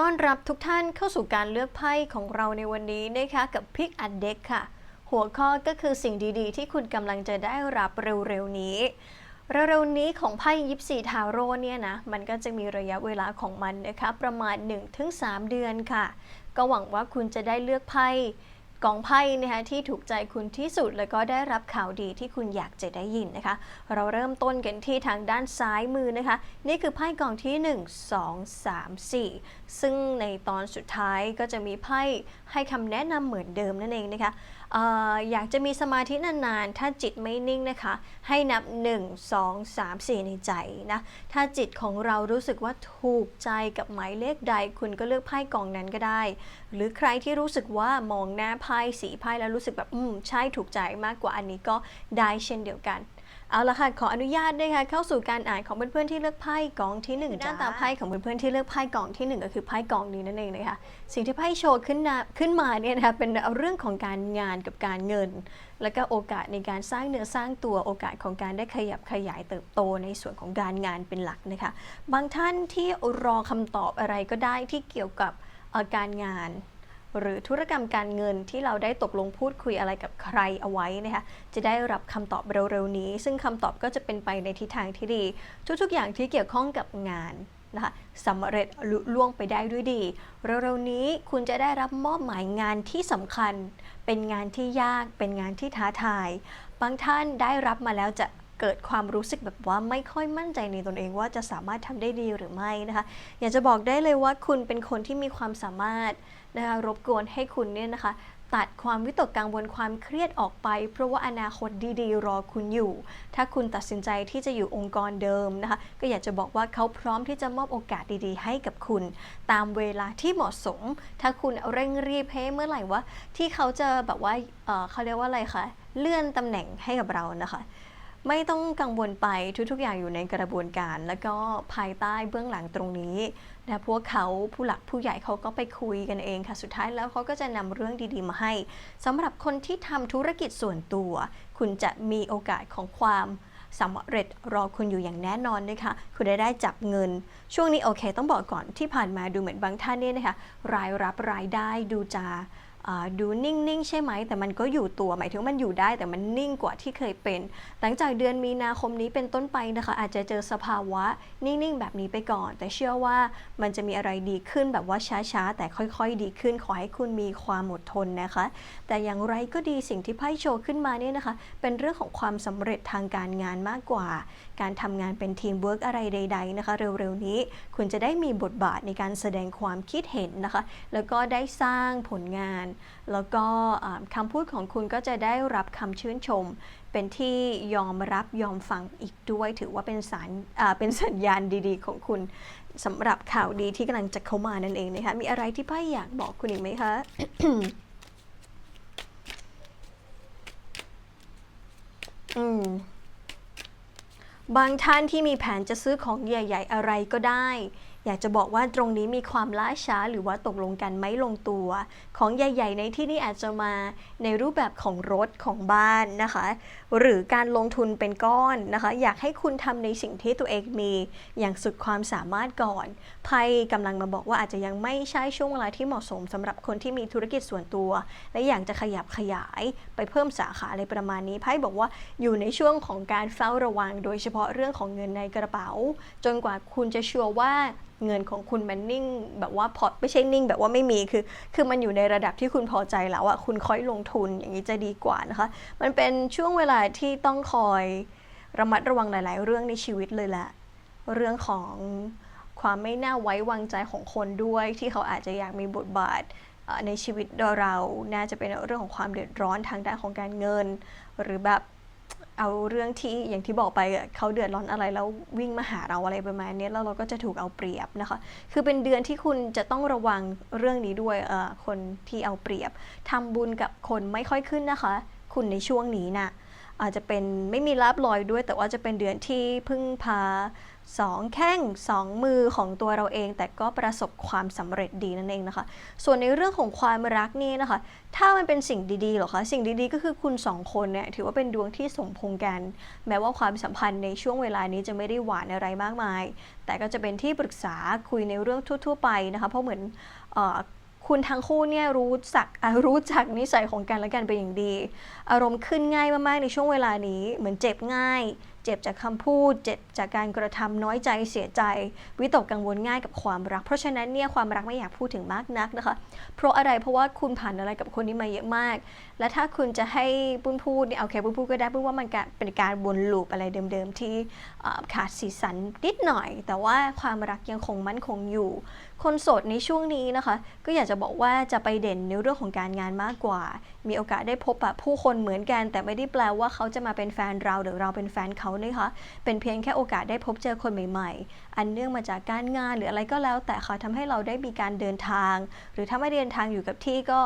ต้อนรับทุกท่านเข้าสู่การเลือกไพ่ของเราในวันนี้นะคะกับพิกอัดเด็กค่ะ หัวข้อก็คือสิ่งดีๆ ที่คุณกำลังจะได้รับเร็วๆนี้เร็วๆนี้ของไพ่ยิปซีทาโร่เนี่ยนะ มันก็จะมีระยะเวลาของมันนะคะ ประมาณ 1-3 เดือนค่ะ ก็หวังว่าคุณจะได้เลือกไพ่ กองไพ่นะคะที่ถูกใจคุณที่สุด แล้วก็ได้รับข่าวดีที่คุณอยากจะได้ยินนะคะ เราเริ่มต้นกันที่ทางด้านซ้ายมือนะคะ นี่คือไพ่กองที่ 1 2 3 4 ซึ่งในตอนสุดท้ายก็จะมีไพ่ให้คำแนะนำเหมือนเดิมนั่นเองนะคะ อยากจะมีสมาธินานๆ ถ้าจิตไม่นิ่งนะคะ ให้นับ 1 2 3 4 ในใจนะ ถ้าจิตของเรารู้สึกว่าถูกใจกับหมายเลขใด คุณก็เลือกไพ่กองนั้นก็ได้ หรือใครที่รู้สึกว่ามองหน้าไพ่สีไพ่แล้วรู้สึกแบบ อืม ใช่ถูกใจมากกว่าอันนี้ก็ได้เช่นเดียวกัน เอาละค่ะขออนุญาตนะคะเข้าสู่การอ่านของเพื่อนๆที่เลือกไพ่กองที่หนึ่งด้านตาไพ่ของเพื่อนๆที่เลือกไพ่กองที่หนึ่งก็คือไพ่กองนี้นั่นเองนะคะสิ่งที่ไพ่โชว์ขึ้นมาขึ้นมาเนี่ยนะคะเป็นเรื่องของการงานกับการเงิน แล้วก็โอกาสในการสร้างเนื้อสร้างตัวโอกาสของการได้ขยับขยายเติบโตในส่วนของการงานเป็นหลักนะคะบางท่านที่รอคำตอบอะไรก็ได้ที่เกี่ยวกับเอ่อการงาน หรือธุรกรรมการเงินที่เราได้ตกลงพูดคุยอะไรกับใครเอาไว้นะคะจะได้รับคำตอบเร็วๆนี้ ซึ่งคำตอบก็จะเป็นไปในทิศทางที่ดี ทุกๆ อย่างที่เกี่ยวข้องกับงานนะคะสำเร็จลุล่วงไปได้ด้วยดี เร็วๆนี้คุณจะได้รับมอบหมายงานที่สำคัญ เป็นงานที่ยากเป็นงานที่ท้าทาย บางท่านได้รับมาแล้วจะเกิดความรู้สึกแบบว่าไม่ค่อยมั่นใจในตนเองว่าจะสามารถทำได้ดีหรือไม่นะคะ อยากจะบอกได้เลยว่าคุณเป็นคนที่มีความสามารถ นะคะรบกวนให้คุณเนี่ยนะคะตัดความวิตกกังวลความเครียดออกไป เพราะว่าอนาคตดีๆ รอคุณอยู่ ถ้าคุณตัดสินใจที่จะอยู่องค์กรเดิมนะคะ ก็อยากจะบอกว่าเขาพร้อมที่จะมอบโอกาสดีๆ ให้กับคุณ ตามเวลาที่เหมาะสม ถ้าคุณเร่งรีบให้เมื่อไหร่ว่า ที่เขาจะแบบว่าเเขาเรียกว่าอะไรคะเลื่อนตำแหน่งให้กับเรานะคะไม่ต้องกังวลไปทุกๆอย่างอยู่ในกระบวนการ แล้วก็ภายใต้เบื้องหลังตรงนี้ นะพวกเขาผู้หลักผู้ใหญ่เขาก็ไปคุยกันเองค่ะ สุดท้ายแล้วเขาก็จะนำเรื่องดีๆมาให้สำหรับคนที่ทำธุรกิจส่วนตัว คุณจะมีโอกาสของความสำเร็จรอคุณอยู่อย่างแน่นอนนะคะคุณได้ได้จับเงิน ช่วงนี้โอเค ต้องบอกก่อนที่ผ่านมาดูเหมือนบางท่านเนี่ยนะคะรายรับรายได้ดูจะอ่า ดูนิ่งๆ ใช่ไหม แต่มันก็อยู่ตัวหมายถึงมันอยู่ได้ แต่มันนิ่งกว่าที่เคยเป็น หลังจากเดือนมีนาคมนี้เป็นต้นไปนะคะ อาจจะเจอสภาวะนิ่งๆ แบบนี้ไปก่อน แต่เชื่อว่ามันจะมีอะไรดีขึ้นแบบว่าช้าๆ แต่ค่อยๆ ดีขึ้นขอให้คุณมีความอดทนนะคะ แต่อย่างไรก็ดีสิ่งที่ไพ่โชว์ขึ้นมาเนี่ยนะคะ เป็นเรื่องของความสำเร็จทางการงานมากกว่า การทำงานเป็นทีมเวิร์กอะไรใด ๆนะคะ เร็วๆนี้คุณจะได้มีบทบาทในการแสดงความคิดเห็นนะคะ แล้วก็ได้สร้างผลงานแล้วก็อ่าคำพูดของคุณก็จะได้รับคำชื่นชม เป็นที่ยอมรับยอมฟังอีกด้วย ถือว่าเป็นสารอ่าเป็นสัญญาณดีๆ ของคุณสำหรับข่าวดีที่กำลังจะเข้ามานั่นเองนะคะมีอะไรที่ไพ่อยากบอกคุณอีกไหมคะอืมบางท่านที่มีแผนจะซื้อของใหญ่ ๆ อะไรก็ได้ อยากจะบอกว่าตรงนี้มีความล่าช้าหรือว่าตกลงกันไม่ลงตัว ของใหญ่ ๆ ในที่นี้อาจจะมาในรูปแบบของรถของบ้านนะคะ หรือการลงทุนเป็นก้อนนะคะ อยากให้คุณทำในสิ่งที่ตัวเองมีอย่างสุดความสามารถก่อนไพ่กำลังมาบอกว่าอาจจะยังไม่ใช่ช่วงเวลาที่เหมาะสมสำหรับคนที่มีธุรกิจส่วนตัว และอยากจะขยับขยายไปเพิ่มสาขาอะไรประมาณนี้ไพ่บอกว่าอยู่ในช่วงของการเฝ้าระวัง โดยเฉพาะเรื่องของเงินในกระเป๋า จนกว่าคุณจะชัวร์ว่าเงินของคุณมันนิ่ง แบบว่าพอไม่ใช่นิ่ง แบบว่าไม่มีคือ คือมันอยู่ในระดับที่คุณพอใจแล้วอะคุณค่อยลงทุนอย่างนี้จะดีกว่านะคะ มันเป็นช่วงเวลาที่ต้องคอยระมัดระวังหลาย ๆ เรื่องในชีวิตเลยแหละเรื่องของความไม่น่าไว้วางใจของคนด้วย ที่เขาอาจจะอยากมีบทบาทในชีวิตเรา น่าจะเป็นเรื่องของความเดือดร้อนทางด้านของการเงิน หรือแบบ เอาเรื่องที่อย่างที่บอกไปเขาเดือดร้อนอะไรแล้ววิ่งมาหาเราอะไรประมาณนี้แล้วเราก็จะถูกเอาเปรียบนะคะ คือเป็นเดือนที่คุณจะต้องระวังเรื่องนี้ด้วยคนที่เอาเปรียบทำบุญกับคนไม่ค่อยขึ้นนะคะ คุณในช่วงนี้น่ะอาจจะเป็นไม่มีลาบลอยด้วย แต่ว่าจะเป็นเดือนที่พึ่งพา สองแข้งสองมือของตัวเราเอง แต่ก็ประสบความสำเร็จดีนั่นเองนะคะ ส่วนในเรื่องของความรักนี่นะคะ ถ้ามันเป็นสิ่งดีๆหรอคะสิ่งดีๆ ก็คือคุณสองคนเนี่ยถือว่าเป็นดวงที่สมพงกัน แม้ว่าความสัมพันธ์ในช่วงเวลานี้จะไม่ได้หวานอะไรมากมาย แต่ก็จะเป็นที่ปรึกษาคุยในเรื่องทั่ว ๆ ไปนะคะ เพราะเหมือนคุณทั้งคู่เนี่ยรู้จักรู้จักนิสัยของกันและกันเป็นอย่างดี อารมณ์ขึ้นง่ายมากๆในช่วงเวลานี้ เหมือนเจ็บง่าย เจ็บจากคำพูด เจ็บจากการกระทำน้อยใจเสียใจ วิตกกังวลง่ายกับความรัก เพราะฉะนั้นเนี่ยความรักไม่อยากพูดถึงมากนักนะคะ เพราะอะไรเพราะว่าคุณผ่านอะไรกับคนนี้มาเยอะมาก และถ้าคุณจะให้ปุ้นพูดเนี่ยโอเคปุ้นพูดก็ได้ปุ้นว่ามันเป็นการวนลูปอะไรเดิมๆ ที่ขาดสีสันนิดหน่อย แต่ว่าความรักยังคงมั่นคงอยู่คนโสดในช่วงนี้นะคะ ก็อยากจะบอกว่าจะไปเด่นในเรื่องของการงานมากกว่า มีโอกาสได้พบปะผู้คนเหมือนกัน แต่ไม่ได้แปลว่าเขาจะมาเป็นแฟนเราหรือเราเป็นแฟนเขานะคะเป็นเพียงแค่โอกาสได้พบเจอคนใหม่ๆ อันเนื่องมาจากการงานหรืออะไรก็แล้ว แต่ค่ะทำให้เราได้มีการเดินทาง หรือถ้าไม่เดินทางอยู่กับที่ก็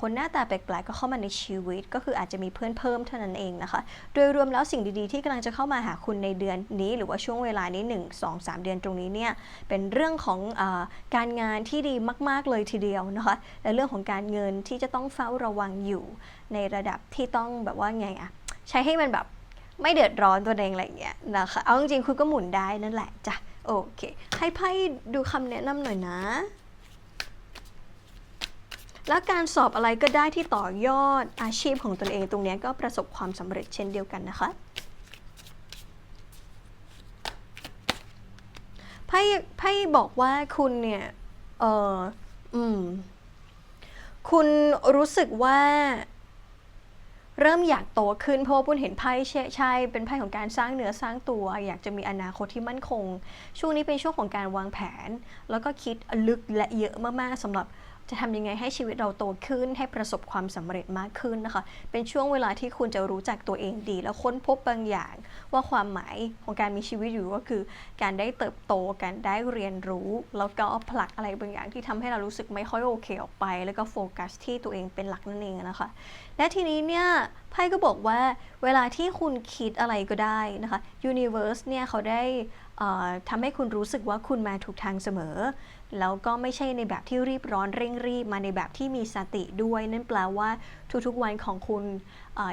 คนหน้าตาแปลกๆก็เข้ามาในชีวิต ก็คืออาจจะมีเพื่อนเพิ่มเท่านั้นเองนะคะ โดยรวมแล้วสิ่งดีๆที่กำลังจะเข้ามาหาคุณในเดือนนี้ หรือว่าช่วงเวลานี้ 1 2 3 เดือนตรงนี้เนี่ยเป็นเรื่องของออการงานที่ดีมาก ๆเลยทีเดียวนะคะและเรื่องของการเงินที่จะต้องเฝ้าระวังอยู่ในระดับที่ต้องแบบว่าไงอะใช้ให้มันแบบไม่เดือดร้อนตัวเองอะไรอย่างเงี้ยนะคะ เอาจริงๆคุณก็หมุนได้นั่นแหละจ้ะ โอเค ให้ไพ่ดูคำแนะนำหน่อยนะ แล้วการสอบอะไรก็ได้ที่ต่อยอดอาชีพของตนเองตรงนี้ก็ประสบความสำเร็จเช่นเดียวกันนะคะไพ่ไพ่บอกว่าคุณเนี่ย เอออืม คุณรู้สึกว่า เริ่มอยากโตขึ้นเพราะว่าปุ้นเห็นไพ่ใช่เป็นไพ่ของการสร้างเนื้อสร้างตัว อยากจะมีอนาคตที่มั่นคง ช่วงนี้เป็นช่วงของการวางแผน แล้วก็คิดลึกและเยอะมากๆสำหรับจะทำยังไงให้ชีวิตเราโตขึ้นให้ประสบความสำเร็จมากขึ้นนะคะ เป็นช่วงเวลาที่คุณจะรู้จักตัวเองดี แล้วค้นพบบางอย่างว่าความหมายของการมีชีวิตอยู่ก็คือ การได้เติบโตการได้เรียนรู้ แล้วก็ผลักอะไรบางอย่างที่ทำให้เรารู้สึกไม่ค่อยโอเคออกไป แล้วก็โฟกัสที่ตัวเองเป็นหลักนั่นเองนะคะ และทีนี้เนี่ยไพ่ก็บอกว่าเวลาที่คุณคิดอะไรก็ได้นะคะ Universe เนี่ยเขาได้ทำให้คุณรู้สึกว่าคุณมาถูกทางเสมอ แล้วก็ไม่ใช่ในแบบที่รีบร้อนเร่งรีบมาในแบบที่มีสติด้วย นั่นแปลว่าทุกๆวันของคุณ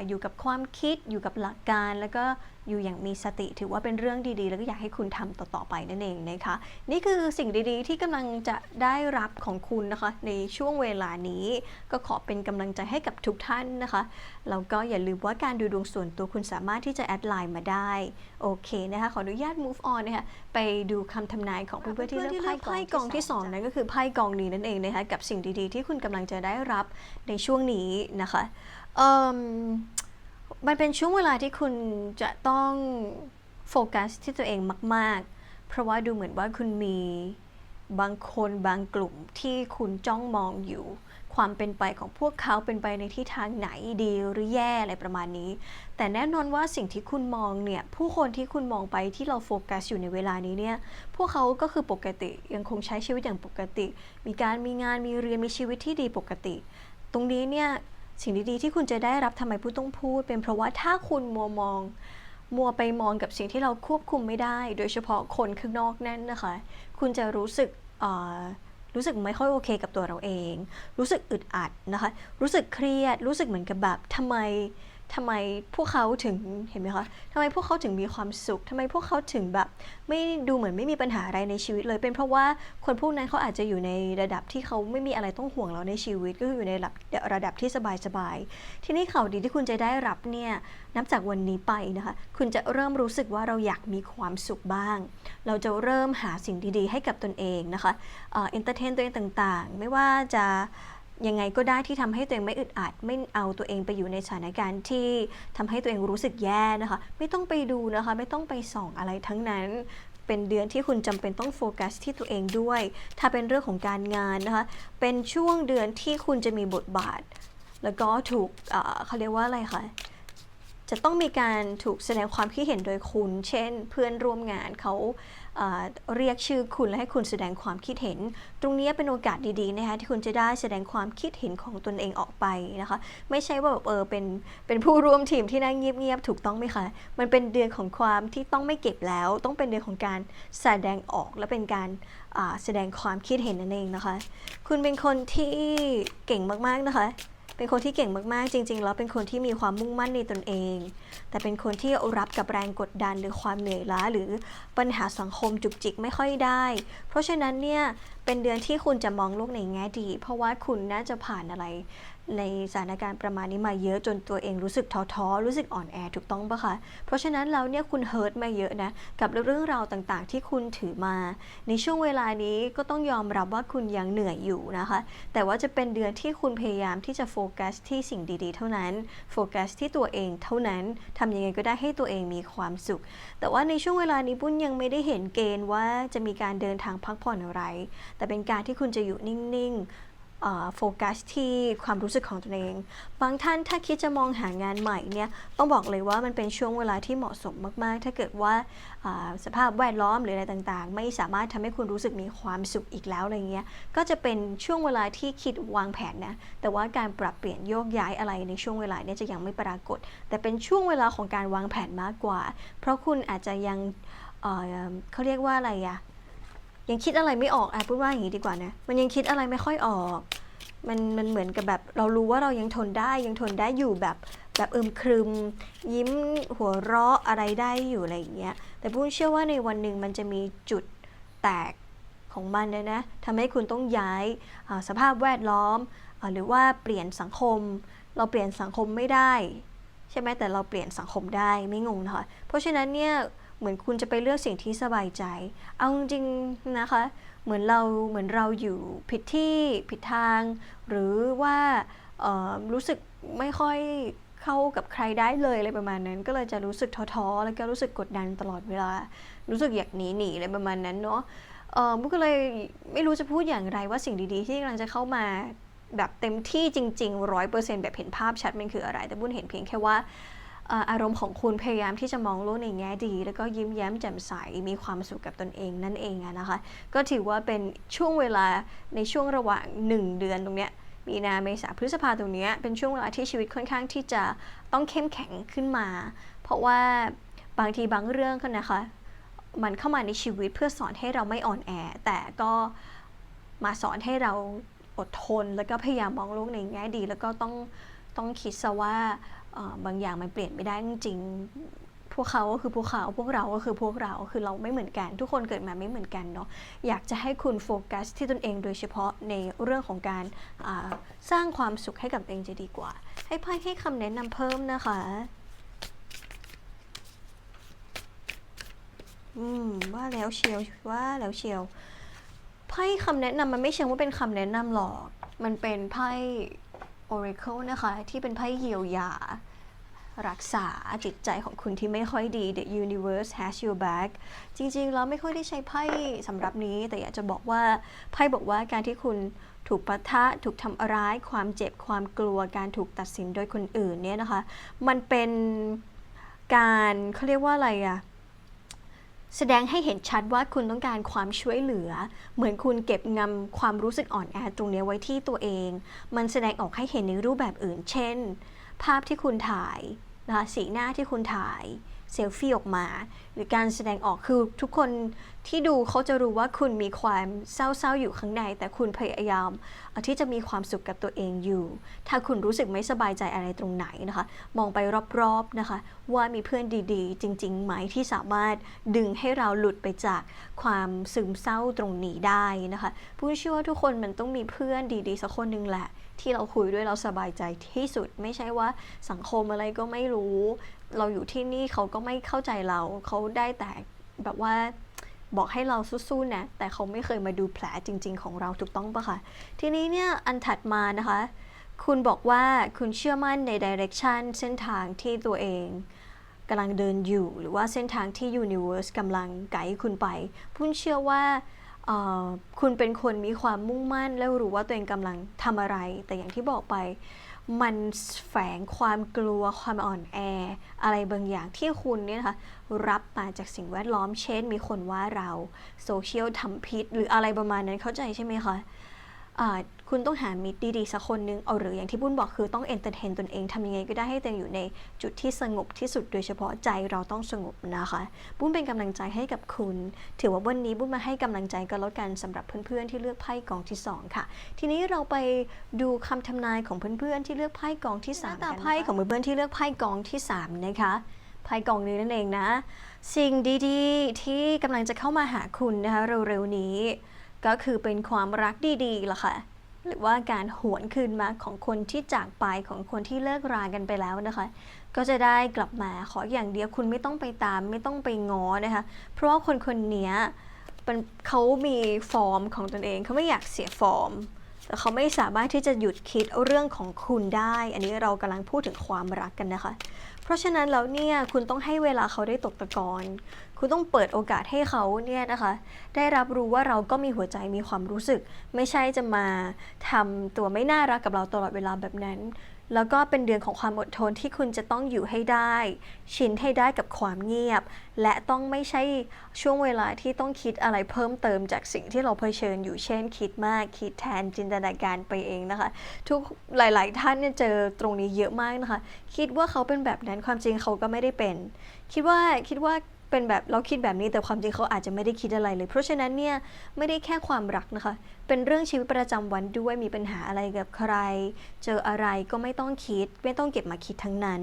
อยู่กับความคิดอยู่กับหลักการ แล้วก็อยู่อย่างมีสติถือว่าเป็นเรื่องดีๆ แล้วก็อยากให้คุณทำต่อๆไปนั่นเองนะคะนี่คือสิ่งดีๆ ที่กำลังจะได้รับของคุณนะคะ ในช่วงเวลานี้ ก็ขอเป็นกำลังใจให้กับทุกท่านนะคะแล้วก็อย่าลืมว่าการดูดวงส่วนตัวคุณสามารถที่จะแอดไลน์มาได้โอเคนะคะขออนุญาต move on นะคะไปดูคำทำนายของเพื่อนๆที่เลือกไพ่ไพ่กองที่สองนั่นก็คือไพ่กองนี้นั่นเองนะคะกับสิ่งดีๆ ที่คุณกำลังจะได้รับในช่วงนี้นะคะ เอิ่มมันเป็นช่วงเวลาที่คุณจะต้องโฟกัสที่ตัวเองมาก ๆ เพราะว่าดูเหมือนว่าคุณมีบางคนบางกลุ่มที่คุณจ้องมองอยู่ ความเป็นไปของพวกเขาเป็นไปในทิศทางไหนดีหรือแย่อะไรประมาณนี้ แต่แน่นอนว่าสิ่งที่คุณมองเนี่ย ผู้คนที่คุณมองไปที่เราโฟกัสอยู่ในเวลานี้เนี่ย พวกเขาก็คือปกติยังคงใช้ชีวิตอย่างปกติ มีการมีงานมีเรียนมีชีวิตที่ดีปกติ ตรงนี้เนี่ย สิ่งดีๆที่คุณจะได้รับทำไมผู้ต้องพูด เป็นเพราะว่าถ้าคุณมัวมอง มัวไปมองกับสิ่งที่เราควบคุมไม่ได้ โดยเฉพาะคนข้างนอกนั่นนะคะ คุณจะรู้สึกรู้สึกไม่ค่อยโอเคกับตัวเราเอง รู้สึกอึดอัดนะคะ รู้สึกเครียด รู้สึกเหมือนกับแบบทำไม ทำไมพวกเขาถึงเห็นไหมคะทำไมพวกเขาถึงมีความสุขทำไมพวกเขาถึงแบบ ไม่ดูเหมือนไม่มีปัญหาอะไรในชีวิตเลย เป็นเพราะว่าคนพวกนั้นเขาอาจจะอยู่ในระดับที่เขาไม่มีอะไรต้องห่วงแล้วในชีวิต ก็คืออยู่ในระดับระดับที่สบายๆ ทีนี้ข่าวดีที่คุณจะได้รับเนี่ยนับจากวันนี้ไปนะคะ คุณจะเริ่มรู้สึกว่าเราอยากมีความสุขบ้าง เราจะเริ่มหาสิ่งดีๆ ให้กับตนเองนะคะเอนเตอร์เทนตัวเองต่างๆ ไม่ว่าจะ ยังไงก็ได้ที่ทำให้ตัวเองไม่อึดอัด ไม่เอาตัวเองไปอยู่ในสถานการณ์ที่ทำให้ตัวเองรู้สึกแย่นะคะ ไม่ต้องไปดูนะคะ ไม่ต้องไปส่องอะไรทั้งนั้น เป็นเดือนที่คุณจำเป็นต้องโฟกัสที่ตัวเองด้วย ถ้าเป็นเรื่องของการงานนะคะ เป็นช่วงเดือนที่คุณจะมีบทบาท แล้วก็ถูกเอ่อเขาเรียกว่าอะไรคะจะต้องมีการถูกแสดงความคิดเห็นโดยคุณ เช่น เพื่อนร่วมงานเขา เรียกชื่อคุณและให้คุณแสดงความคิดเห็น ตรงนี้เป็นโอกาสดีๆนะคะที่คุณจะได้แสดงความคิดเห็นของตนเองออกไปนะคะ ไม่ใช่ว่าแบบเออเป็นเป็นผู้ร่วมทีมที่นั่งเงียบๆถูกต้องไหมคะ มันเป็นเดือนของความที่ต้องไม่เก็บแล้ว ต้องเป็นเดือนของการแสดงออกและเป็นการแสดงความคิดเห็นนั่นเองนะคะ คุณเป็นคนที่เก่งมากๆนะคะ เป็นคนที่เก่งมากๆ จริง ๆ แล้วเป็นคนที่มีความมุ่งมั่นในตนเอง แต่เป็นคนที่รับกับแรงกดดันหรือความเหนื่อยล้าหรือปัญหาสังคมจุกจิกไม่ค่อยได้ เพราะฉะนั้นเนี่ยเป็นเดือนที่คุณจะมองโลกในแง่ดี เพราะว่าคุณน่าจะผ่านอะไร ในสถานการณ์ประมาณนี้มาเยอะจนตัวเองรู้สึกท้อๆ รู้สึกอ่อนแอถูกต้องปะคะ เพราะฉะนั้นแล้วเนี่ยคุณเฮิร์ตมาเยอะนะ กับเรื่องราวต่างๆ ที่คุณถือมา ในช่วงเวลานี้ก็ต้องยอมรับว่าคุณยังเหนื่อยอยู่นะคะ แต่ว่าจะเป็นเดือนที่คุณพยายามที่จะโฟกัสที่สิ่งดีๆ เท่านั้น โฟกัสที่ตัวเองเท่านั้นทำยังไงก็ได้ให้ตัวเองมีความสุข แต่ว่าในช่วงเวลานี้ปุ้นยังไม่ได้เห็นเกณฑ์ว่าจะมีการเดินทางพักผ่อนอะไร แต่เป็นการที่คุณจะอยู่นิ่งๆ โฟกัสที่ความรู้สึกของตนเอง บางท่านถ้าคิดจะมองหางานใหม่เนี่ยต้องบอกเลยว่ามันเป็นช่วงเวลาที่เหมาะสมมากๆ ถ้าเกิดว่าสภาพแวดล้อมหรืออะไรต่างๆ ไม่สามารถทำให้คุณรู้สึกมีความสุขอีกแล้วอะไรเงี้ยก็จะเป็นช่วงเวลาที่คิดวางแผนนะแต่ว่าการปรับเปลี่ยนโยกย้ายอะไรในช่วงเวลาเนี้จะยังไม่ปรากฏ แต่เป็นช่วงเวลาของการวางแผนมากกว่า เพราะคุณอาจจะยังเเขาเรียกว่าอะไรอะ ยังคิดอะไรไม่ออกอะพูดว่าอย่างนี้ดีกว่านะ มันยังคิดอะไรไม่ค่อยออก มันมันเหมือนกับแบบเรารู้ว่าเรายังทนได้ยังทนได้อยู่แบบแบบเอิมครึม ยิ้มหัวเราะอะไรได้อยู่อะไรอย่างเงี้ยแต่ปุ้นเชื่อว่าในวันหนึ่งมันจะมีจุดแตกของมันนะนะทำให้คุณต้องย้ายาสภาพแวดล้อมอหรือว่าเปลี่ยนสังคม เราเปลี่ยนสังคมไม่ได้ ใช่ไหมแต่เราเปลี่ยนสังคมได้ไม่งงนะคะเพราะฉะนั้นเนี่ย เหมือนคุณจะไปเลือกสิ่งที่สบายใจ เอาจริงนะคะ เหมือนเราเหมือนเราอยู่ผิดที่ผิดทาง หรือว่ารู้สึกไม่ค่อยเข้ากับใครได้เลยอะไรประมาณนั้น ก็เลยจะรู้สึกท้อๆ แล้วก็รู้สึกกดดันตลอดเวลา รู้สึกอยากหนีหนีอะไรประมาณนั้นเนาะเออมุกก็เลยไม่รู้จะพูดอย่างไรว่าสิ่งดีๆ ที่กำลังจะเข้ามาแบบเต็มที่จริงๆร้อยเปอร์เซ็นต์แบบเห็นภาพชัดมันคืออะไร แต่บุญเห็นเพียงแค่ว่า อารมณ์ของคุณพยายามที่จะมองโลกในแง่ดี แล้วก็ยิ้มแย้มแจ่มใสมีความสุขกับตนเองนั่นเองนะคะ ก็ถือว่าเป็นช่วงเวลาในช่วงระหว่าง 1 เดือนตรงเนี้ยมีนาเมษาพฤษภาตรงเนี้ยเป็นช่วงเวลาที่ชีวิตค่อนข้างที่จะต้องเข้มแข็งขึ้นมา เพราะว่าบางทีบางเรื่องก็นะคะ มันเข้ามาในชีวิตเพื่อสอนให้เราไม่อ่อนแอ แต่ก็มาสอนให้เราอดทน แล้วก็พยายามมองโลกในแง่ดี แล้วก็ต้องต้องคิดซะว่า บางอย่างมันเปลี่ยนไม่ได้จริงๆพวกเขาก็คือพวกเขาพวกเราก็คือพวกเราคือเราไม่เหมือนกัน ทุกคนเกิดมาไม่เหมือนกันเนาะอยากจะให้คุณโฟกัสที่ตนเองโดยเฉพาะในเรื่องของการสร้างความสุขให้กับตัวเองจะดีกว่า ให้ไพ่ให้คำแนะนำเพิ่มนะคะอืมว่าแล้วเชียวว่าแล้วเชียวไพ่คำแนะนำมันไม่เชิงว่าเป็นคำแนะนำหรอก มันเป็นไพ่ Oracle นะคะ ที่เป็นไพ่เยียวยา รักษาจิตใจของคุณที่ไม่ค่อยดี The universe has your back จริงๆ แล้วไม่ค่อยได้ใช้ไพ่สำหรับนี้ แต่อยากจะบอกว่าไพ่บอกว่าการที่คุณถูกปะทะ ถูกทำร้าย ความเจ็บ ความกลัว การถูกตัดสินโดยคนอื่นเนี่ยนะคะ มันเป็นการเขาเรียกว่าอะไรอะ แสดงให้เห็นชัดว่าคุณต้องการความช่วยเหลือ เหมือนคุณเก็บงำความรู้สึกอ่อนแอตรงนี้ไว้ที่ตัวเอง มันแสดงออกให้เห็นในรูปแบบอื่น เช่น ภาพที่คุณถ่ายนะคะสีหน้าที่คุณถ่าย เซลฟี่ออกมา หรือการแสดงออกคือทุกคนที่ดูเขาจะรู้ว่าคุณมีความเศร้าๆอยู่ข้างใน แต่คุณพยายามที่จะมีความสุขกับตัวเองอยู่ ถ้าคุณรู้สึกไม่สบายใจอะไรตรงไหนนะคะ มองไปรอบๆนะคะ ว่ามีเพื่อนดีๆ จริงๆไหมที่สามารถดึงให้เราหลุดไปจากความซึมเศร้าตรงนี้ได้นะคะผู้เชื่อว่าทุกคนมันต้องมีเพื่อนดีๆสักคนหนึ่งแหละ ที่เราคุยด้วยเราสบายใจที่สุดไม่ใช่ว่าสังคมอะไรก็ไม่รู้ เราอยู่ที่นี่เขาก็ไม่เข้าใจเรา เขาได้แต่แบบว่าบอกให้เราสู้ๆนะ แต่เขาไม่เคยมาดูแผลจริง ๆ ของเราถูกต้องปะคะ ทีนี้เนี่ยอันถัดมานะคะ คุณบอกว่าคุณเชื่อมั่นในดิเรกชันเส้นทางที่ตัวเองกำลังเดินอยู่ หรือว่าเส้นทางที่ Universe กำลังไกด์คุณไป พุ่นเชื่อว่า คุณเป็นคนมีความมุ่งมั่น แล้วรู้ว่าตัวเองกำลังทำอะไร แต่อย่างที่บอกไป มันแฝงความกลัวความอ่อนแอ อะไรบางอย่างที่คุณเนี่ยนะคะรับมาจากสิ่งแวดล้อมเช่น มีคนว่าเราโซเชียลทำพิษหรืออะไรประมาณนั้นเข้าใจใช่ไหมคะ คุณต้องหามิตรดีๆสักคนนึงเอาหรืออย่างที่บุญบอกคือต้องเอนเตอร์เทนตนเองทำยังไงก็ได้ให้ตัวเองอยู่ในจุดที่สงบที่สุดโดยเฉพาะใจเราต้องสงบนะคะบุญเป็นกำลังใจให้กับคุณ ถือว่าวันนี้บุญมาให้กำลังใจกันแล้วกันสำหรับเพื่อนๆที่เลือกไพ่กองที่สองค่ะ ทีนี้เราไปดูคำทำนายของเพื่อนๆที่เลือกไพ่กองที่สามหน้าตาไพ่ของเพื่อนๆที่เลือกไพ่กองที่สามนะคะไพ่กองนี้นั่นเองนะ สิ่งดีๆ ที่กำลังจะเข้ามาหาคุณนะคะเร็วๆนี้ ก็คือเป็นความรักดีๆล่ะค่ะ หรือว่าการหวนคืนมาของคนที่จากไปของคนที่เลิกรากันไปแล้วนะคะ ก็จะได้กลับมาขออย่างเดียวคุณไม่ต้องไปตาม ไม่ต้องไปง้อนะคะ เพราะว่าคนคนนี้เป็นเขามีฟอร์มของตนเองเขาไม่อยากเสียฟอร์มแต่เขาไม่สามารถที่จะหยุดคิดเรื่องของคุณได้ อันนี้เรากำลังพูดถึงความรักกันนะคะ เพราะฉะนั้นแล้วเนี่ยคุณต้องให้เวลาเขาได้ตกตะกอน คุณต้องเปิดโอกาสให้เขาเนี่ยนะคะ ได้รับรู้ว่าเราก็มีหัวใจมีความรู้สึก ไม่ใช่จะมาทำตัวไม่น่ารักกับเราตลอดเวลาแบบนั้น แล้วก็เป็นเดือนของความอดทนที่คุณจะต้องอยู่ให้ได้ ชินให้ได้กับความเงียบ และต้องไม่ใช่ช่วงเวลาที่ต้องคิดอะไรเพิ่มเติมจากสิ่งที่เราเผชิญอยู่เช่น คิดมาก คิดแทนจินตนาการไปเองนะคะ ทุกหลาย ๆ ท่านเนี่ยเจอตรงนี้เยอะมากนะคะ คิดว่าเขาเป็นแบบนั้นความจริงเขาก็ไม่ได้เป็น คิดว่าคิดว่า เป็นแบบเราคิดแบบนี้แต่ความจริงเขาอาจจะไม่ได้คิดอะไรเลย เพราะฉะนั้นเนี่ยไม่ได้แค่ความรักนะคะ เป็นเรื่องชีวิตประจำวันด้วยมีปัญหาอะไรกับใคร เจออะไรก็ไม่ต้องคิด ไม่ต้องเก็บมาคิดทั้งนั้น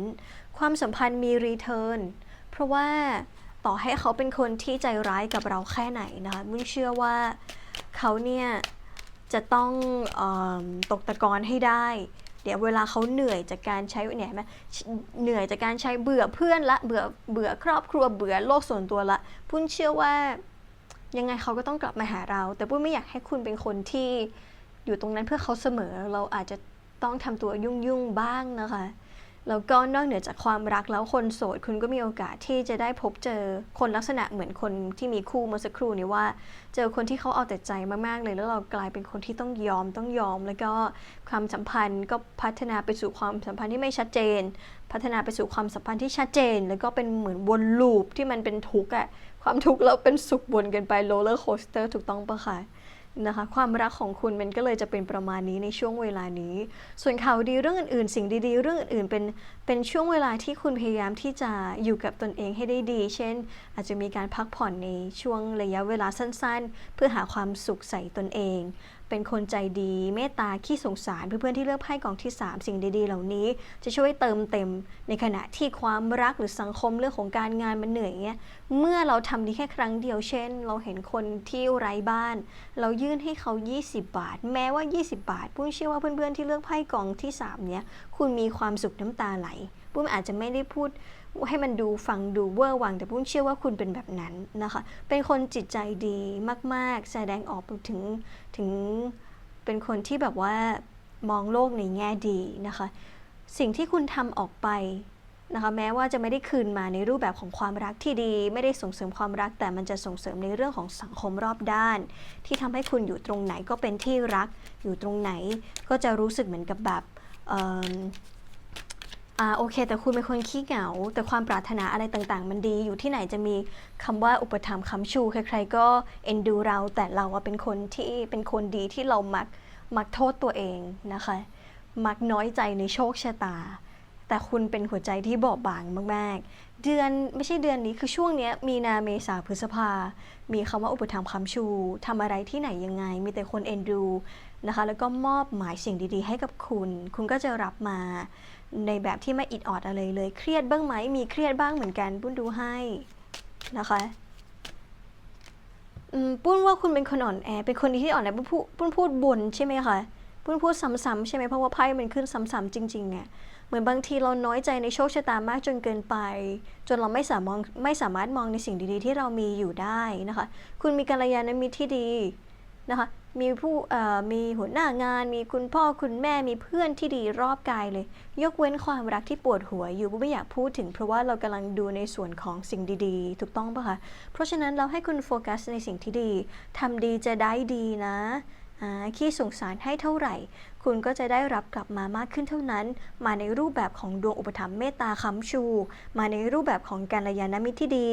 ความสัมพันธ์มีรีเทิร์นเพราะว่าต่อให้เขาเป็นคนที่ใจร้ายกับเราแค่ไหนนะคะมุ่งเชื่อว่าเขาเนี่ยจะต้องอตกตะกอนให้ได้ เดี๋ยวเวลาเขาเหนื่อยจากการใช้เนี่ยเห็นไหมเหนื่อยจากการใช้เบื่อเพื่อนละเบื่อเบื่อครอบครัวเบื่อโลกส่วนตัวละปุ้นเชื่อว่ายังไงเขาก็ต้องกลับมาหาเรา แต่ปุ้นไม่อยากให้คุณเป็นคนที่อยู่ตรงนั้นเพื่อเขาเสมอเราอาจจะต้องทำตัวยุ่งๆบ้างนะคะ แล้วก็นอกเหนือจากความรักแล้วคนโสด คุณก็มีโอกาสที่จะได้พบเจอคนลักษณะเหมือนคนที่มีคู่เมื่อสักครู่นี้ว่า เจอคนที่เขาเอาแต่ใจมากๆเลย แล้วเรากลายเป็นคนที่ต้องยอมต้องยอม แล้วก็ความสัมพันธ์ก็พัฒนาไปสู่ความสัมพันธ์ที่ไม่ชัดเจน พัฒนาไปสู่ความสัมพันธ์ที่ชัดเจน แล้วก็เป็นเหมือนวนลูปที่มันเป็นทุกข์อะความทุกข์แล้วเป็นสุขวนกันไปโรลเลอร์โคสเตอร์ถูกต้องปะคะ นะคะความรักของคุณมันก็เลยจะเป็นประมาณนี้ในช่วงเวลานี้ ส่วนข่าวดีเรื่องอื่นๆ สิ่งดีๆ เรื่องอื่นๆเป็นเป็นช่วงเวลาที่คุณพยายามที่จะอยู่กับตนเองให้ได้ดี เช่น อาจจะมีการพักผ่อนในช่วงระยะเวลาสั้นๆ เพื่อหาความสุขใส่ตนเอง เป็นคนใจดีเมตตาขี้สงสารเพื่อนๆที่เลือกไพ่กองที่ 3 สิ่งดีๆ เหล่านี้ จะช่วยเติมเต็ม ในขณะที่ความรักหรือสังคมเรื่องของการงานมันเหนื่อยเงี้ยเมื่อเราทำดีแค่ครั้งเดียวเช่น เราเห็นคนที่ไร้บ้าน เรายื่นให้เขา 20 บาท แม้ว่า 20 บาทปุ้มเชื่อว่าเพื่อนๆที่เลือกไพ่กองที่ 3 เนี้ยคุณมีความสุขน้ำตาไหลปุ้มอาจจะไม่ได้พูด ให้มันดูฟังดูเวอร์วัง แต่ปุ้มเชื่อว่าคุณเป็นแบบนั้นนะคะ เป็นคนจิตใจดีมาก ๆ แสดงออกถึงถึงเป็นคนที่แบบว่ามองโลกในแง่ดีนะคะ สิ่งที่คุณทำออกไปนะคะแม้ว่าจะไม่ได้คืนมาในรูปแบบของความรักที่ดี ไม่ได้ส่งเสริมความรัก แต่มันจะส่งเสริมในเรื่องของสังคมรอบด้าน ที่ทำให้คุณอยู่ตรงไหนก็เป็นที่รัก อยู่ตรงไหนก็จะรู้สึกเหมือนกับแบบ อ่าโอเค แต่คุณเป็นคนขี้เหงา แต่ความปรารถนาอะไรต่างๆ มันดีอยู่ที่ไหนจะมีคำว่าอุปถัมภ์คำชูใครๆก็เอ็นดูเรา แต่เราอะเป็นคนที่เป็นคนดีที่เรามักมักโทษตัวเองนะคะ มักน้อยใจในโชคชะตา แต่คุณเป็นหัวใจที่บอบบางมากๆ เดือนไม่ใช่เดือนนี้คือช่วงเนี้ยมีนาเมษาพฤษภา มีคำว่าอุปถัมภ์คำชูทำอะไรที่ไหนยังไง มีแต่คนเอ็นดูนะคะ แล้วก็มอบหมายสิ่งดีๆ ให้กับคุณ คุณก็จะรับมา ในแบบที่ไม่อิดออดอะไรเลย เครียดบ้างไหมมีเครียดบ้างเหมือนกัน ปุ้นดูให้นะคะปุ้นว่าคุณเป็นคนอ่อนแอ เป็นคนที่อ่อนแอปุ้นพูดปุ้นพูดบนใช่ไหมคะปุ้นพูดซ้ำๆใช่ไหมเพราะว่าไพ่มันขึ้นซ้ำๆจริงๆเนี่ยเหมือนบางทีเราน้อยใจในโชคชะตามากจนเกินไป จนเราไม่สามารถไม่สามารถมองในสิ่งดีๆ ที่เรามีอยู่ได้นะคะ คุณมีกัลยาณมิตรที่ดีนะคะ มีผู้มีหัวหน้างาน มีคุณพ่อคุณแม่มีเพื่อนที่ดีรอบกายเลย ยกเว้นความรักที่ปวดหัวอยู่ไม่อยากพูดถึง เพราะว่าเรากำลังดูในส่วนของสิ่งดีๆ ถูกต้องปะคะเพราะฉะนั้นเราให้คุณโฟกัสในสิ่งที่ดีทำดีจะได้ดีนะ ขี้สงสารให้เท่าไหร่ คุณก็จะได้รับกลับมามากขึ้นเท่านั้น มาในรูปแบบของดวงอุปถัมภ์เมตตาค้ำชู มาในรูปแบบของการยานมิตรที่ดี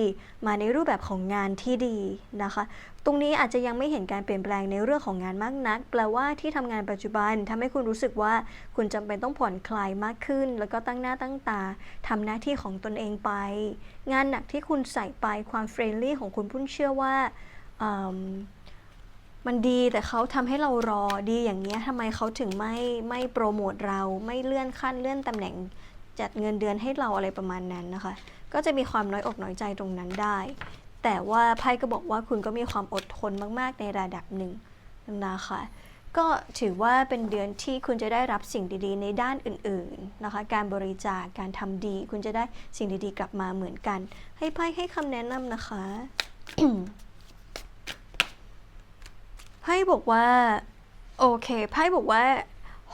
มาในรูปแบบของงานที่ดีนะคะ ตรงนี้อาจจะยังไม่เห็นการเปลี่ยนแปลงในเรื่องของงานมากนัก แปลว่าที่ทำงานปัจจุบันทำให้คุณรู้สึกว่าคุณจำเป็นต้องผ่อนคลายมากขึ้น แล้วก็ตั้งหน้าตั้งตาทำหน้าที่ของตนเองไป งานหนักที่คุณใส่ไปความเฟรนลี่ของคุณพุ่นเชื่อว่า มันดีแต่เขาทำให้เรารอดีอย่างเงี้ยทำไมเขาถึงไม่ไม่โปรโมทเราไม่เลื่อนขั้นเลื่อนตำแหน่งจัดเงินเดือนให้เราอะไรประมาณนั้นนะคะ ก็จะมีความน้อยอกน้อยใจตรงนั้นได้ แต่ว่าไพ่ก็บอกว่าคุณก็มีความอดทนมาก ๆ ในระดับหนึ่งนะคะก็ถือว่าเป็นเดือนที่คุณจะได้รับสิ่งดีๆ ในด้านอื่นๆนะคะ การบริจาคการทำดี คุณจะได้สิ่งดีๆ กลับมาเหมือนกัน ให้ไพ่ให้คำแนะนำนะคะ พ่บอกว่า โอเคไพ่บอกว่า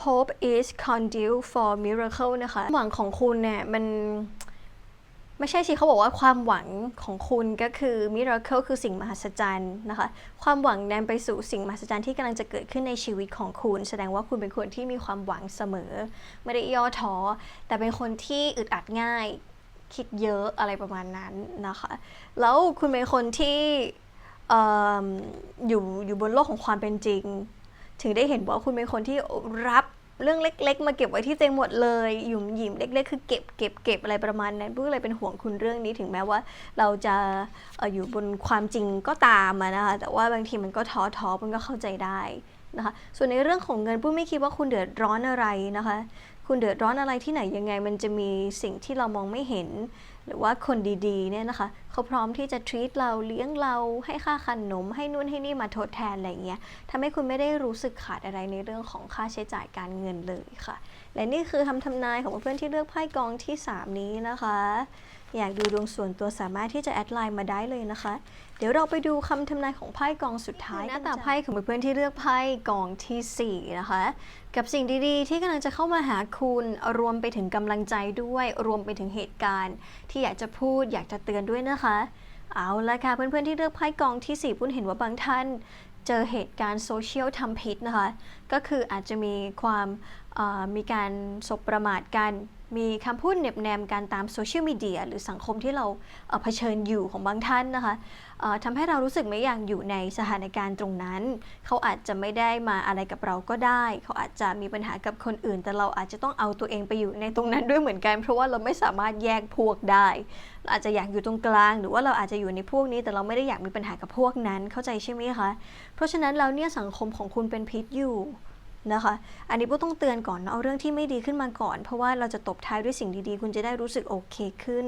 hope is conduit for miracle นะคะหวังของคุณเนี่ยมันไม่ใช่สิเขาบอกว่าความหวังของคุณก็คือ miracle คือสิ่งมหัศจรรย์นะคะ ความหวังนำไปสู่สิ่งมหัศจรรย์ที่กำลังจะเกิดขึ้นในชีวิตของคุณ แสดงว่าคุณเป็นคนที่มีความหวังเสมอ ไม่ได้ย่อท้อแต่เป็นคนที่อึดอัดง่าย คิดเยอะอะไรประมาณนั้นนะคะ แล้วคุณเป็นคนที่ เอิ่มอยู่อยู่บนโลกของความเป็นจริง ถึงได้เห็นว่าคุณเป็นคนที่รับเรื่องเล็ก ๆ มาเก็บไว้ที่ตัวเองหมดเลยหยุ่มหยิมเล็ก ๆ คือเก็บเก็บเก็บอะไรประมาณนั้นเพื่อเลยเป็นห่วงคุณเรื่องนี้ถึงแม้ว่า เราจะเอออยู่บนความจริงก็ตามอะนะคะแต่ว่าบางทีมันก็ท้อท้อมันก็เข้าใจได้นะคะส่วนในเรื่องของเงินปุ้ยไม่คิดว่าคุณเดือดร้อนอะไรนะคะ คุณเดือดร้อนอะไรที่ไหนยังไง มันจะมีสิ่งที่เรามองไม่เห็น หรือว่าคนดีๆเนี่ยนะคะเขาพร้อมที่จะ treat เราเลี้ยงเราให้ค่าขนม ให้นู่นให้นี่มาทดแทนอะไรอย่างเงี้ยทำให้คุณไม่ได้รู้สึกขาดอะไรในเรื่องของค่าใช้จ่ายการเงินเลยค่ะ และนี่คือคำทำนายของเพื่อนที่เลือกไพ่กองที่ 3 นี้นะคะ อยากดูดวงส่วนตัวสามารถที่จะแอดไลน์มาได้เลยนะคะ เดี๋ยวเราไปดูคำทำนายของไพ่กองสุดท้ายหน้าตาไพ่ของเพื่อนที่เลือกไพ่กองทีสี่ 4 นะคะ กับสิ่งดีๆ ที่กำลังจะเข้ามาหาคุณรวมไปถึงกำลังใจด้วย รวมไปถึงเหตุการณ์ ที่อยากจะพูดอยากจะเตือนด้วยนะคะ เอาละค่ะเพื่อนๆที่เลือกไพ่กองทีสี่4ปุ้นเห็นว่าบางท่านเจอเหตุการณ์โซเชียลทำผิดนะคะ ก็คืออาจจะมีความมีการสบประมาทกัน มีคำพูดเหน็บแนมกันตามโซเชียลมีเดียหรือสังคมที่เราเผชิญอยู่ของบางท่านนะคะทำให้เรารู้สึกไม่อยากอยู่ในสถานการณ์ตรงนั้น เขาอาจจะไม่ได้มาอะไรกับเราก็ได้ เขาอาจจะมีปัญหากับคนอื่น แต่เราอาจจะต้องเอาตัวเองไปอยู่ในตรงนั้นด้วยเหมือนกัน เพราะว่าเราไม่สามารถแยกพวกได้เราอาจจะอยากอยู่ตรงกลาง หรือว่าเราอาจจะอยู่ในพวกนี้ แต่เราไม่ได้อยากมีปัญหากับพวกนั้นเข้าใจใช่ไหมคะเพราะฉะนั้นแล้วเนี่ยสังคมของคุณเป็นพิษอยู่ นะคะ อันนี้พวกต้องเตือนก่อนเอาเรื่องที่ไม่ดีขึ้นมาก่อน เพราะว่าเราจะตบท้ายด้วยสิ่งดีๆ คุณจะได้รู้สึกโอเคขึ้น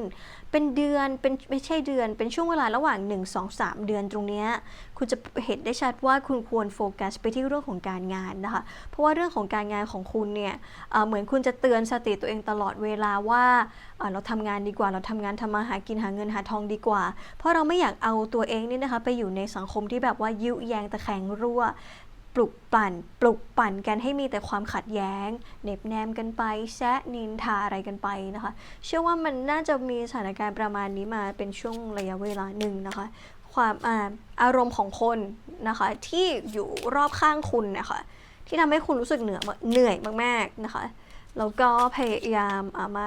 เป็นเดือนเป็นไม่ใช่เดือน เป็นช่วงเวลาระหว่าง 1 2 3 เดือนตรงเนี้ยคุณจะเห็นได้ชัดว่าคุณควรโฟกัสไปที่เรื่องของการงานนะคะ เพราะว่าเรื่องของการงานของคุณเนี่ยเหมือนคุณจะเตือนสติตัวเองตลอดเวลาว่าเราทำงานดีกว่า เราทำงานทำมาหากินหาเงินหาทองดีกว่า เพราะเราไม่อยากเอาตัวเองนี่นะคะไปอยู่ในสังคมที่แบบว่ายุแยงตะแคงรั่ว ปลุกปั่น ปลุกปั่นกันให้มีแต่ความขัดแย้งเหน็บแนมกันไปแซะนินทาอะไรกันไปนะคะ เชื่อว่ามันน่าจะมีสถานการณ์ประมาณนี้มาเป็นช่วงระยะเวลาหนึ่งนะคะ ความอาอารมณ์ของคนนะคะที่อยู่รอบข้างคุณนะคะที่ทำให้คุณรู้สึกเหนื่อยเหนื่อยมาก ๆนะคะ แล้วก็พยายามเอามา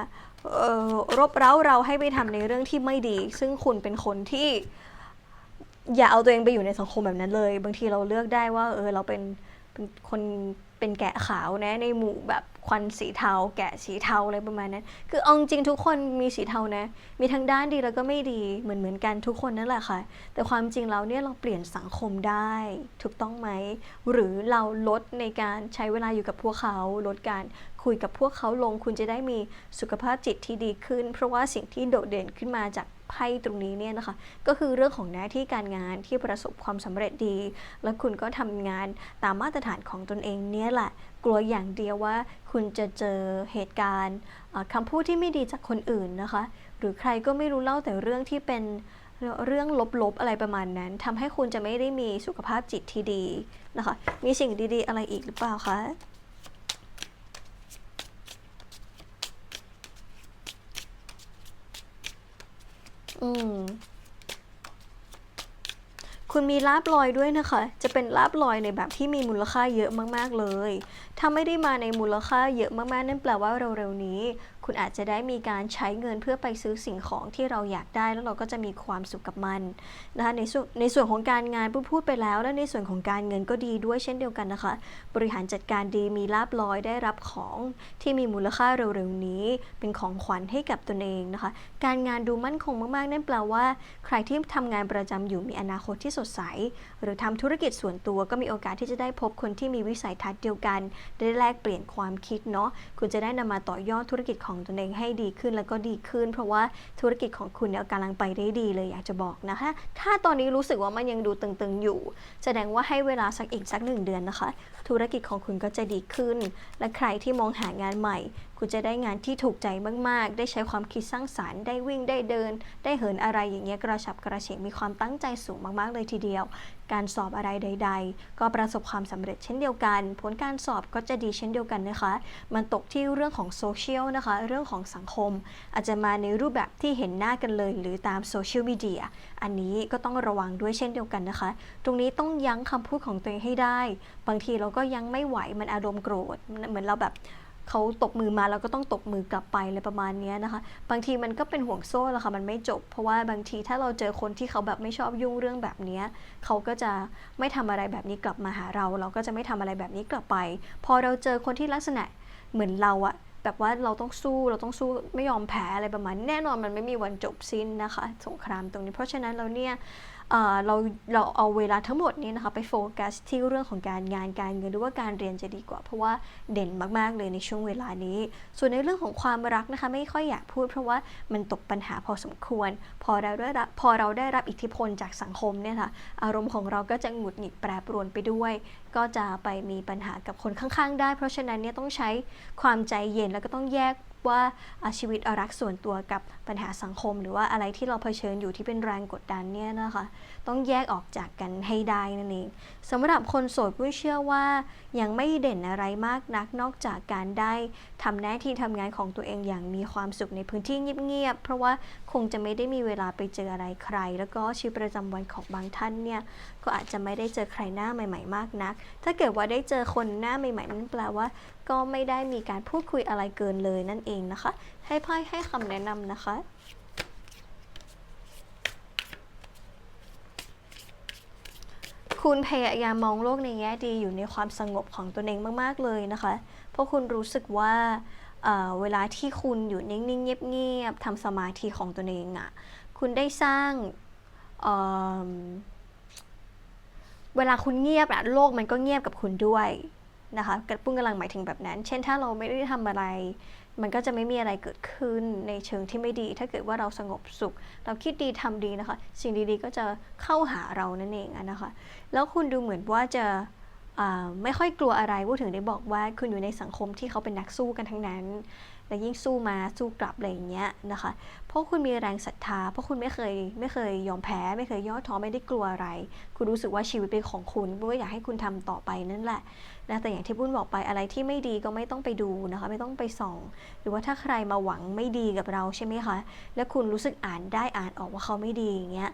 รบเร้าเราให้ไปทำในเรื่องที่ไม่ดี ซึ่งคุณเป็นคนที่ อย่าเอาตัวเองไปอยู่ในสังคมแบบนั้นเลย บางทีเราเลือกได้ว่า เออเราเป็นเป็นคนเป็นแกะขาวนะ ในหมู่แบบควันสีเทา แกะสีเทาอะไรประมาณนั้น คือเอาจริงทุกคนมีสีเทานะ มีทั้งด้านดีแล้วก็ไม่ดีเหมือนเหมือนกันทุกคนนั่นแหละค่ะ แต่ความจริงแล้วเนี่ยเราเปลี่ยนสังคมได้ ถูกต้องไหม หรือเราลดในการใช้เวลาอยู่กับพวกเขา ลดการคุยกับพวกเขาลง คุณจะได้มีสุขภาพจิตที่ดีขึ้น เพราะว่าสิ่งที่โดดเด่นขึ้นมาจาก ไพ่ตรงนี้เนี่ยนะคะ ก็คือเรื่องของหน้าที่การงานที่ประสบความสำเร็จดี แล้วคุณก็ทำงานตามมาตรฐานของตนเองเนี่ยแหละ กลัวอย่างเดียวว่าคุณจะเจอเหตุการณ์เอ่อคำพูดที่ไม่ดีจากคนอื่นนะคะ หรือใครก็ไม่รู้เล่าแต่เรื่องที่เป็นเรื่องลบๆอะไรประมาณนั้นทำให้คุณจะไม่ได้มีสุขภาพจิตที่ดีนะคะ มีสิ่งดีๆ อะไรอีกหรือเปล่าคะ อืม คุณมีลาบลอยด้วยนะคะ จะเป็นลาบลอยในแบบที่มีมูลค่าเยอะมากๆเลย ถ้าไม่ได้มาในมูลค่าเยอะมากๆ นั่นแปลว่าเร็วๆนี้ คุณอาจจะได้มีการใช้เงินเพื่อไปซื้อสิ่งของที่เราอยากได้แล้วเราก็จะมีความสุขกับมันนะคะในส่วนในส่วนของการงานพูดพูดไปแล้ว และในส่วนของการเงินก็ดีด้วยเช่นเดียวกันนะคะ บริหารจัดการดีมีลาบลอยได้รับของที่มีมูลค่าเร็วๆนี้ เป็นของขวัญให้กับตนเองนะคะ การงานดูมั่นคงมากๆ นั่นแปลว่า ใครที่ทำงานประจำอยู่มีอนาคตที่สดใส หรือทำธุรกิจส่วนตัวก็มีโอกาสที่จะได้พบคนที่มีวิสัยทัศน์เดียวกัน ได้แลกเปลี่ยนความคิดเนาะคุณจะได้นำมาต่อยอดธุรกิจของตนเองให้ดีขึ้นแล้วก็ดีขึ้น เพราะว่าธุรกิจของคุณเนี่ยกำลังไปได้ดีเลยอยากจะบอกนะคะ ถ้าตอนนี้รู้สึกว่ามันยังดูตึงๆอยู่ แสดงว่าให้เวลาสักอีกสักหนึ่งเดือนนะคะ ธุรกิจของคุณก็จะดีขึ้น และใครที่มองหางานใหม่ คุณจะได้งานที่ถูกใจมาก ๆ ได้ใช้ความคิดสร้างสารรค์ ได้วิ่งได้เดิน ได้เหินอะไรอย่างเงี้ยกระฉับกระเฉงมีความตั้งใจสูงมาก ๆ เลยทีเดียว การสอบอะไรใด ๆ ก็ประสบความสำเร็จเช่นเดียวกัน ผลการสอบก็จะดีเช่นเดียวกันนะคะ มันตกที่เรื่องของโซเชียลนะคะ เรื่องของสังคม อาจจะมาในรูปแบบที่เห็นหน้ากันเลย หรือตามโซเชียลมีเดีย อันนี้ก็ต้องระวังด้วยเช่นเดียวกันนะคะ ตรงนี้ต้องยั้งคำพูดของตัวเองให้ได้ บางทีเราก็ยังไม่ไหว มันอารมณ์โกรธ เหมือนเราแบบ เขาตบมือมาเราก็ต้องตบมือกลับไปอะไรประมาณนี้นะคะ บางทีมันก็เป็นห่วงโซ่แหละค่ะมันไม่จบ เพราะว่าบางทีถ้าเราเจอคนที่เขาแบบไม่ชอบยุ่งเรื่องแบบนี้เขาก็จะไม่ทำอะไรแบบนี้กลับมาหาเรา เราก็จะไม่ทำอะไรแบบนี้กลับไป พอเราเจอคนที่ลักษณะเหมือนเราอะ แบบว่าเราต้องสู้เราต้องสู้ไม่ยอมแพ้อะไรประมาณแน่นอนมันไม่มีวันจบสิ้นนะคะสงครามตรงนี้ เพราะฉะนั้นเราเนี่ยเอ่อเราเราเอาเวลาทั้งหมดนี้นะคะไปโฟกัสที่เรื่องของการงานการเงินหรือว่าการเรียนจะดีกว่า เพราะว่าเด่นมากๆเลยในช่วงเวลานี้ ส่วนในเรื่องของความรักนะคะไม่ค่อยอยากพูด เพราะว่ามันตกปัญหาพอสมควร พอเราได้รับพอเราได้รับอิทธิพลจากสังคมเนี่ยค่ะอารมณ์ของเราก็จะหงุดหงิดแปรปรวนไปด้วยก็จะไปมีปัญหากับคนข้างๆ ได้ เพราะฉะนั้นเนี่ยต้องใช้ความใจเย็นแล้วก็ต้องแยกว่าชีวิตรักส่วนตัวกับปัญหาสังคม หรือว่าอะไรที่เราเผชิญอยู่ที่เป็นแรงกดดันเนี่ยนะคะ ต้องแยกออกจากกันให้ได้นั่นเองสำหรับคนโสดผู้เชื่อว่า ยังไม่เด่นอะไรมากนักนอกจากการได้ทำหน้าที่ทำงานของตัวเองอย่างมีความสุขในพื้นที่เงียบๆเพราะว่าคงจะไม่ได้มีเวลาไปเจออะไรใคร แล้วก็ชีวิตประจำวันของบางท่านเนี่ยก็อาจจะไม่ได้เจอใครหน้าใหม่ ๆ มากนัก ถ้าเกิดว่าได้เจอคนหน้าใหม่ๆนั่นแปลว่า ก็ไม่ได้มีการพูดคุยอะไรเกินเลยนั่นเองนะคะ ให้ไพ่ให้คำแนะนำนะคะ คุณพยายามมองโลกในแง่ดีอยู่ในความสงบของตัวเองมาก ๆ เลยนะคะ เพราะคุณรู้สึกว่าเเวลาที่คุณอยู่นิ่ง ๆ เงียบ ๆทำสมาธิของตัวเองอะ่ะ คุณได้สร้างเเวลาคุณเงียบอะโลกมันก็เงียบกับคุณด้วยนะคะกระปุ้งกำลังหมายถึงแบบนั้น เช่นถ้าเราไม่ได้ทำอะไร มันก็จะไม่มีอะไรเกิดขึ้นในเชิงที่ไม่ดี ถ้าเกิดว่าเราสงบสุข เราคิดดีทำดีนะคะ สิ่งดีๆก็จะเข้าหาเรานั่นเองนะคะ แล้วคุณดูเหมือนว่าจะไม่ค่อยกลัวอะไรพูดถึงได้บอกว่าคุณอยู่ในสังคมที่เขาเป็นนักสู้กันทั้งนั้น และยิ่งสู้มาสู้กลับอะไรอย่างเงี้ยนะคะ เพราะคุณมีแรงศรัทธา เพราะคุณไม่เคยไม่เคยยอมแพ้ ไม่เคยย่อท้อไม่ได้กลัวอะไร คุณรู้สึกว่าชีวิตเป็นของคุณปุ้นก็อยากให้คุณทำต่อไปนั่นแหละนะแต่อย่างที่ปุ้นบอกไปอะไรที่ไม่ดีก็ไม่ต้องไปดูนะคะ ไม่ต้องไปส่อง หรือว่าถ้าใครมาหวังไม่ดีกับเราใช่ไหมคะ แล้วคุณรู้สึกอ่านได้อ่านออกว่าเขาไม่ดีอย่างเงี้ย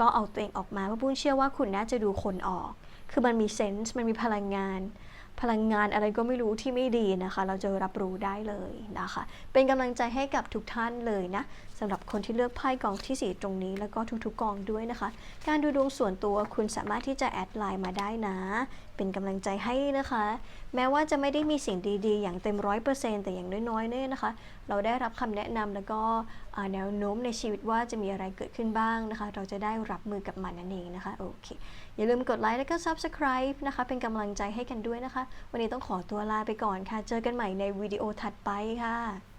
ก็เอาตัวเองออกมาเพราะปุ้นเชื่อว่าคุณน่าจะดูคนออก คือมันมีเซนส์มันมีพลังงาน พลังงานอะไรก็ไม่รู้ที่ไม่ดีนะคะ เราจะรับรู้ได้เลยนะคะ เป็นกำลังใจให้กับทุกท่านเลยนะสำหรับคนที่เลือกไพ่กองที่ 4 ตรงนี้ แล้วก็ทุกๆกองด้วยนะคะ การดูดวงส่วนตัวคุณสามารถที่จะแอดไลน์มาได้นะ เป็นกำลังใจให้นะคะ แม้ว่าจะไม่ได้มีสิ่งดีๆ อย่างเต็มร้อยเปอร์เซ็นต์แต่อย่างน้อยๆเนี่ยนะคะ เราได้รับคำแนะนำแล้วก็แนวโน้มในชีวิตว่าจะมีอะไรเกิดขึ้นบ้างนะคะ เราจะได้รับมือกับมันนั่นเองนะคะโอเค อย่าลืมกดไลค์แล้วก็ Subscribe นะคะ เป็นกำลังใจให้กันด้วยนะคะ วันนี้ต้องขอตัวลาไปก่อนค่ะ เจอกันใหม่ในวิดีโอถัดไปค่ะ